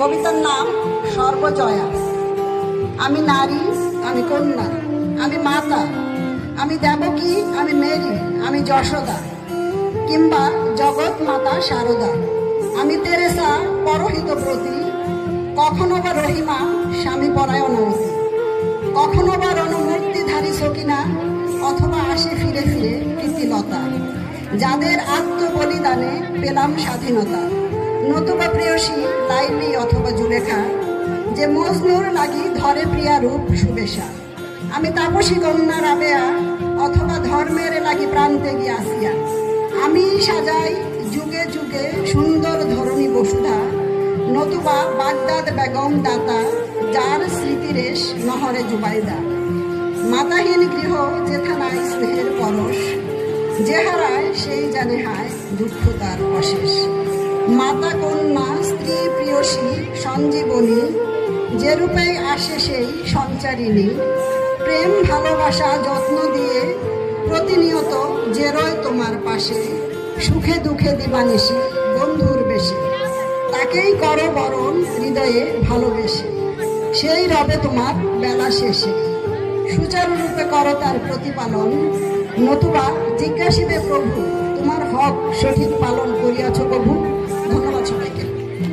কবিতার নাম সর্বজয়া। আমি নারী, আমি কন্যা, আমি মাতা, আমি দেবকী, আমি মেরি, আমি যশোদা, কিংবা জগৎ মাতা শারদা। আমি তেরেসা, পরহিত প্রতি কখনো বা রহিমা, স্বামী পরায়ণবতী কখনো বা রণমূর্তিধারী সকিনা অথবা আসে ফিরে ফিরে কীর্তিলতা যাদের আত্মবলিদানে পেলাম স্বাধীনতা। নতুবা প্রেয়সী লাইলি অথবা জুলেখা, যে মজনুর লাগি ধরে প্রিয়া রূপ শুভেশা আমি তাপসী কন্যা রাবেয়া, অথবা ধর্মের লাগি প্রান্তে গিয়ে আসিয়া। আমি সাজাই যুগে যুগে সুন্দর ধরণী বসুধা, নতুবা বাগদাদ বেগম দাতা, যার স্মৃতিরেশ নহরে জুবাইদা। মাতাহীন গৃহ যেথানায় স্নেহের পরশ, যে হারায় সেই জানে হায় দুঃখ তার অশেষ। মাতা কন্যা, স্ত্রী, প্রিয়সী, সঞ্জীবনী, যে রূপে আসে সেই সঞ্চারিণী। প্রেম, ভালোবাসা, যত্ন দিয়ে প্রতিনিয়ত যে রয় তোমার পাশে, সুখে দুঃখে দিবানিসি বন্ধুর বেশে। তাকেই করো বরণ, হৃদয়ে ভালোবেসে। সেই রবে তোমার বেলা শেষে। সুচারুরূপে করো তার প্রতিপালন। নতুবা জিজ্ঞাসিবে প্রভু, তোমার হক সঠিক পালন করিয়াছ